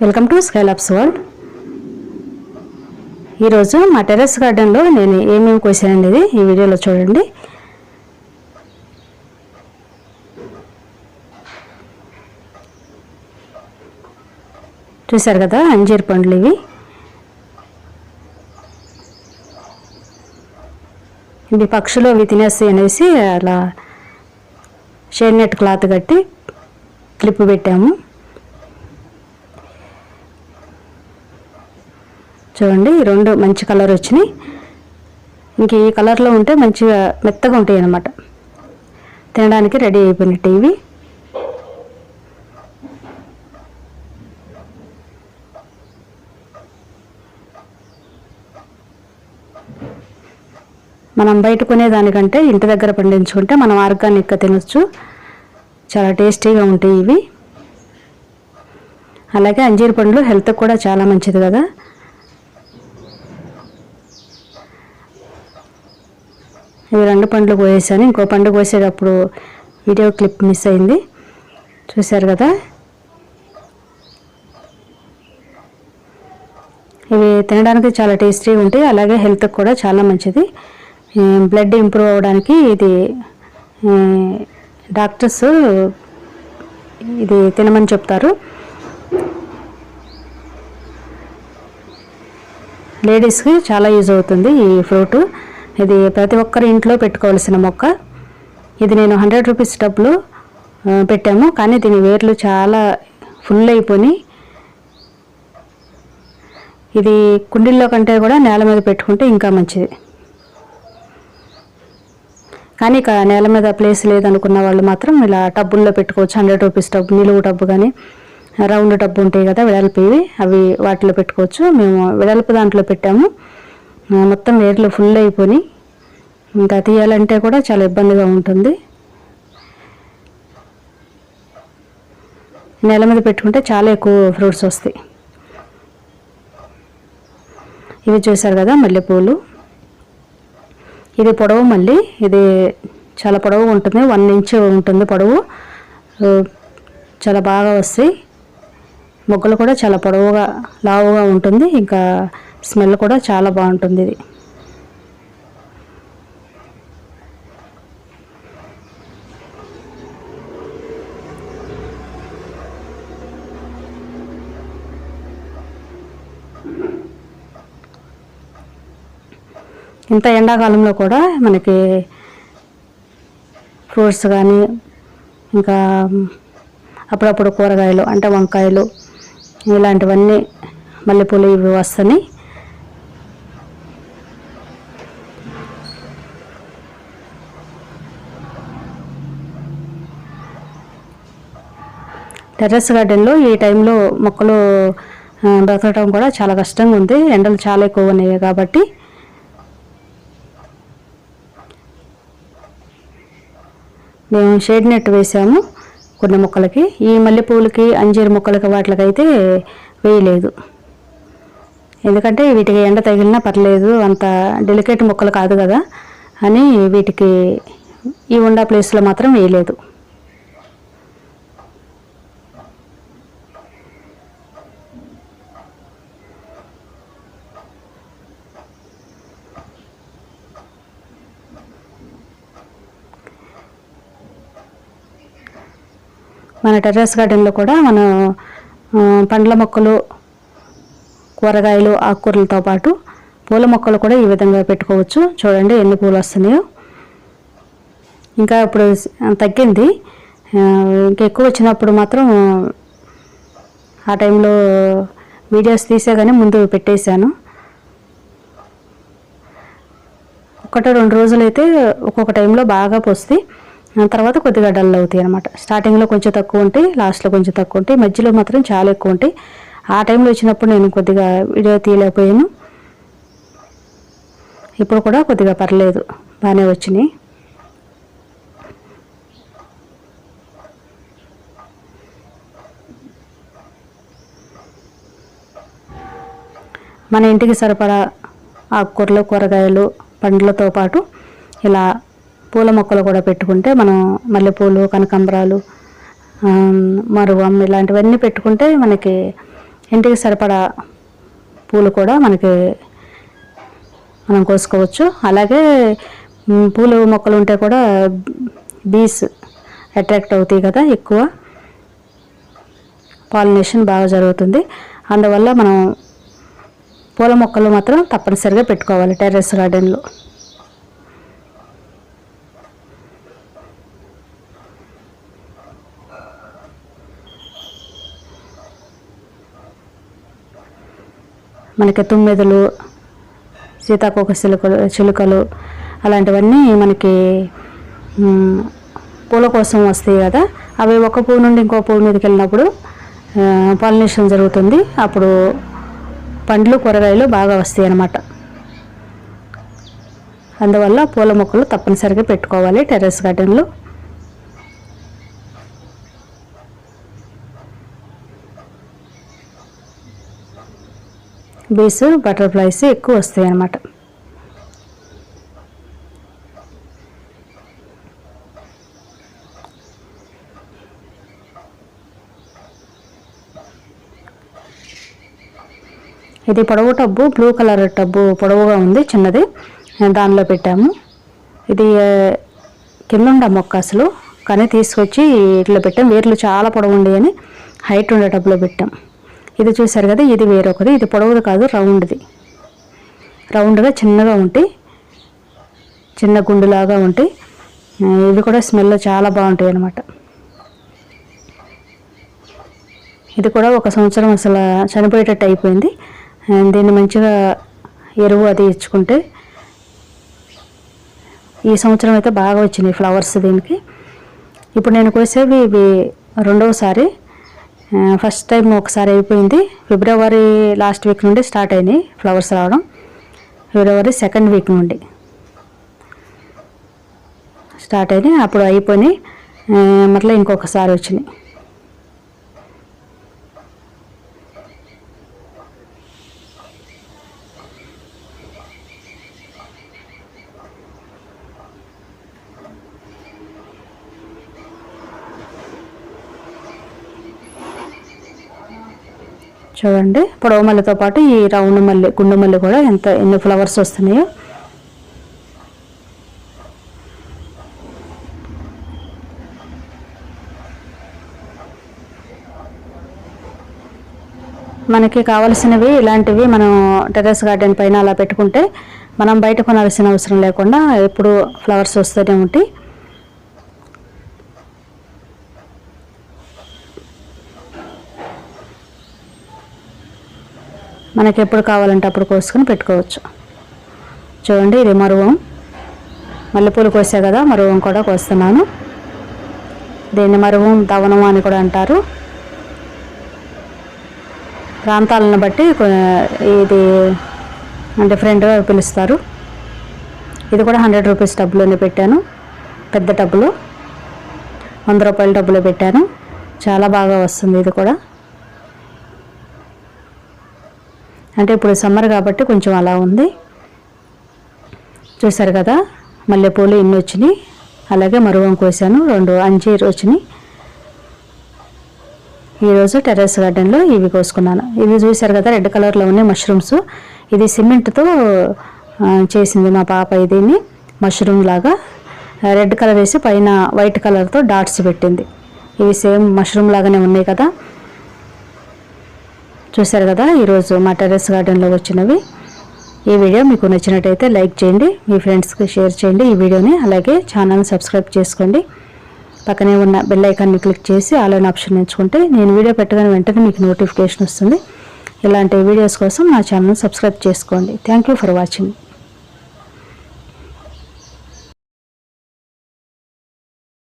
Welcome to Skylabs world. ఈరోజు మా terrace గార్డెన్లో నేను ఏమేమి కోసాను ఇది ఈ వీడియోలో చూడండి. చూశారు కదా అంజీర్ పండ్లు ఇవి. ఇవి పక్షులు అవి తినేస్తాయి అనేసి అలా షేడ్ నెట్ క్లాత్ కట్టి క్లిప్ పెట్టాము. చూడండి ఈ రెండు మంచి కలర్ వచ్చినాయి. ఇంక ఈ కలర్లో ఉంటే మంచిగా మెత్తగా ఉంటాయి అన్నమాట. తినడానికి రెడీ అయిపోయినట్టు ఇవి. మనం బయట కొనేదానికంటే ఇంటి దగ్గర పండించుకుంటే మనం ఆర్గానిక్గా తినొచ్చు. చాలా టేస్టీగా ఉంటాయి ఇవి. అలాగే అంజీర్ పండ్లు హెల్త్కి కూడా చాలా మంచిది కదా. ఇవి రెండు పండ్లు కోసేసాను ఇంకో పండు కోసేటప్పుడు వీడియో క్లిప్ మిస్ అయింది. చూశారు కదా? ఇవి తినడానికి చాలా టేస్టీగా ఉంటాయి. అలాగే హెల్త్కి కూడా చాలా మంచిది. బ్లడ్ ఇంప్రూవ్ అవ్వడానికి ఇది డాక్టర్స్ ఇది తినమని చెప్తారు. లేడీస్కి చాలా యూజ్ అవుతుంది ఈ ఫ్రూట్. ఇది ప్రతి ఒక్కరి ఇంట్లో పెట్టుకోవాల్సిన మొక్క. ఇది నేను హండ్రెడ్ రూపీస్ డబ్బులు పెట్టాము. కానీ దీని వేర్లు చాలా ఫుల్ అయిపోయి ఇది కుండీల్లో కంటే కూడా నేల మీద పెట్టుకుంటే ఇంకా మంచిది. కానీ ఇక నేల మీద ప్లేస్ లేదనుకున్న వాళ్ళు మాత్రం ఇలా టబ్బుల్లో పెట్టుకోవచ్చు. హండ్రెడ్ రూపీస్ టబ్బు నిలువు టబ్బు కానీ రౌండ్ టబ్బు ఉంటాయి కదా వెడల్పివి అవి వాటిలో పెట్టుకోవచ్చు. మేము వెడల్పు దాంట్లో పెట్టాము. మొత్తం వేర్లు ఫుల్ అయిపోయి ఇంకా తీయాలంటే కూడా చాలా ఇబ్బందిగా ఉంటుంది. నెల మీద పెట్టుకుంటే చాలా ఎక్కువ ఫ్రూట్స్ వస్తాయి. ఇవి చూసారు కదా మల్లెపూలు. ఇది పొడవు మళ్ళీ ఇది చాలా పొడవు ఉంటుంది వన్ ఇంచ్ ఉంటుంది పొడవు. చాలా బాగా వస్తాయి. మొగ్గలు కూడా చాలా పొడవుగా లావుగా ఉంటుంది. ఇంకా స్మెల్ కూడా చాలా బాగుంటుంది ఇది. ఇంత ఎండాకాలంలో కూడా మనకి ఫ్రూట్స్ కానీ ఇంకా అప్పుడప్పుడు కూరగాయలు అంటే వంకాయలు ఇలాంటివన్నీ మల్లెపూలు ఇవి వస్తున్నాయి టెర్రస్ గార్డెన్లో ఈ టైంలో మొక్కలు ఆ, బ్రతకడం కూడా చాలా కష్టంగా ఉంది. ఎండలు చాలా ఎక్కువ ఉన్నాయి కాబట్టి. మేము షేడ్ నెట్ వేసాము కొన్ని మొక్కలకి. ఈ మల్లెపూలకి అంజీర మొక్కలకి వాటికైతే వేయలేదు. ఎందుకంటే వీటికి ఎండ తగిలినా పర్లేదు అంత డెలికేట్ మొక్కలు కాదు కదా అని వీటికి ఈ ఉండా ప్లేస్లో మాత్రం వేయలేదు. మన టెర్రస్ గార్డెన్లో కూడా మనం పండ్ల మొక్కలు కూరగాయలు ఆకుకూరలతో పాటు పూల మొక్కలు కూడా ఈ విధంగా పెట్టుకోవచ్చు. చూడండి ఎన్ని పూలు వస్తున్నాయో. ఇంకా ఇప్పుడు తగ్గింది. ఇంకా ఎక్కువ వచ్చినప్పుడు మాత్రం ఆ టైంలో వీడియోస్ తీసే కానీ ముందు పెట్టేశాను. ఒకటి రెండు రోజులైతే ఒక్కొక్క టైంలో బాగా పోస్తాయి. తర్వాత కొద్దిగా డల్ అవుతాయి అనమాట స్టార్టింగ్లో కొంచెం తక్కువ ఉంటాయి లాస్ట్లో కొంచెం తక్కువ ఉంటాయి మధ్యలో మాత్రం చాలా ఎక్కువ ఉంటాయి. ఆ టైంలో వచ్చినప్పుడు నేను కొద్దిగా వీడియో తీయలేకపోయాను. ఇప్పుడు కూడా కొద్దిగా పర్లేదు బాగానే వచ్చినాయి. మన ఇంటికి సరిపడా ఆకుకూరలు కూరగాయలు పండ్లతో పాటు ఇలా పూల మొక్కలు కూడా పెట్టుకుంటే మనం మల్లెపూలు కనకాంబరాలు మరువం ఇలాంటివన్నీ పెట్టుకుంటే మనకి ఇంటికి సరిపడా పూలు కూడా మనకి మనం కోసుకోవచ్చు. అలాగే పూలు మొక్కలు ఉంటే కూడా బీస్ అట్రాక్ట్ అవుతాయి కదా ఎక్కువ. పాలినేషన్ బాగా జరుగుతుంది. అందువల్ల మనం పూల మొక్కలు మాత్రం తప్పనిసరిగా పెట్టుకోవాలి టెర్రస్ గార్డెన్లో. మనకి తుమ్మెదలు సీతాకోక చిలుకలు చిలుకలు అలాంటివన్నీ మనకి పూల కోసం వస్తాయి కదా. అవి ఒక పువ్వు నుండి ఇంకో పువ్వు మీదకి వెళ్ళినప్పుడు పాలినేషన్ జరుగుతుంది. అప్పుడు పండ్లు కూరగాయలు బాగా వస్తాయి అన్నమాట. అందువల్ల పూల మొక్కలు తప్పనిసరిగా పెట్టుకోవాలి టెర్రస్ గార్డెన్లో. బీస్ బటర్ఫ్లైస్ ఎక్కువ వస్తాయి అన్నమాట. ఇది పొడవు టబ్బు బ్లూ కలర్ టబ్బు పొడవుగా ఉంది చిన్నది. దానిలో పెట్టాము. ఇది కింద మొక్క అసలు. కానీ తీసుకొచ్చి ఇట్లా పెట్టాం. వేర్లు చాలా పొడవు ఉండి అని హైట్ ఉండే టబ్లో పెట్టాం. ఇది చూసారు కదా ఇది వేరొకది ఇది పొడవుది కాదు రౌండ్ది. రౌండ్గా చిన్నగా ఉంటాయి చిన్న గుండులాగా ఉంటాయి ఇవి కూడా స్మెల్ చాలా బాగుంటాయి అన్నమాట. ఇది కూడా ఒక సంవత్సరం అసలు చనిపోయేటట్టు అయిపోయింది. దీన్ని మంచిగా ఎరువు అది ఇచ్చుకుంటే ఈ సంవత్సరం అయితే బాగా వచ్చినాయి ఫ్లవర్స్ దీనికి. ఇప్పుడు నేను కోసేవి ఇవి రెండవసారి. ఫస్ట్ టైం ఒకసారి అయిపోయింది. ఫిబ్రవరి లాస్ట్ వీక్ నుండి స్టార్ట్ అయినాయి ఫ్లవర్స్ రావడం. ఫిబ్రవరి సెకండ్ వీక్ నుండి స్టార్ట్ అయినాయి. అప్పుడు అయిపోయినాయి. మళ్ళీ ఇంకొకసారి వచ్చినాయి. చూడండి. పొడవ మల్లెతో పాటు ఈ రౌండ్ మల్లె గుండు మల్లె కూడా ఎంత ఎన్ని ఫ్లవర్స్ వస్తున్నాయో. మనకి కావలసినవి ఇలాంటివి మనం టెర్రస్ గార్డెన్ పైన అలా పెట్టుకుంటే మనం బయట కొనాల్సిన అవసరం లేకుండా ఎప్పుడు ఫ్లవర్స్ వస్తూనే ఉంటాయి. మనకి ఎప్పుడు కావాలంటే అప్పుడు కోసుకొని పెట్టుకోవచ్చు. చూడండి ఇది మరువం మల్లెపూలు కోసే కదా మరువం కూడా కోస్తున్నాను. దీన్ని మరువం దవనం అని కూడా అంటారు. ప్రాంతాలను బట్టి ఇది డిఫరెంట్గా పిలుస్తారు. ఇది కూడా హండ్రెడ్ రూపీస్ డబ్బులోనే పెట్టాను. పెద్ద డబ్బులు వంద రూపాయల డబ్బులు పెట్టాను. చాలా బాగా వస్తుంది ఇది కూడా. అంటే ఇప్పుడు సమ్మర్ కాబట్టి కొంచెం అలా ఉంది. చూసారు కదా? మల్లెపూలు ఇన్ని వచ్చినాయి. అలాగే మరువం కోసాను రెండు అంజీరు వచ్చినాయి. ఈరోజు టెర్రస్ గార్డెన్లో ఇవి కోసుకున్నాను. ఇవి చూసారు కదా రెడ్ కలర్లో ఉన్నాయి మష్రూమ్స్. ఇది సిమెంట్తో చేసింది మా పాప దీన్ని మష్రూమ్ లాగా. రెడ్ కలర్ వేసి పైన వైట్ కలర్తో డాట్స్ పెట్టింది. ఇవి సేమ్ మష్రూమ్ లాగానే ఉన్నాయి కదా. చూశారు కదా ఈరోజు మా టెరెస్ గార్డెన్లో వచ్చినవి. ఈ వీడియో మీకు నచ్చినట్టయితే లైక్ చేయండి మీ ఫ్రెండ్స్కి షేర్ చేయండి ఈ వీడియోని అలాగే ఛానల్ని సబ్స్క్రైబ్ చేసుకోండి. పక్కనే ఉన్న బెల్ ఐకాన్ని క్లిక్ చేసి ఆన్లైన్ ఆప్షన్ ఎంచుకుంటే నేను వీడియో పెట్టగానే వెంటనే మీకు నోటిఫికేషన్ వస్తుంది. ఇలాంటి వీడియోస్ కోసం నా ఛానల్ని సబ్స్క్రైబ్ చేసుకోండి. Thank for watching.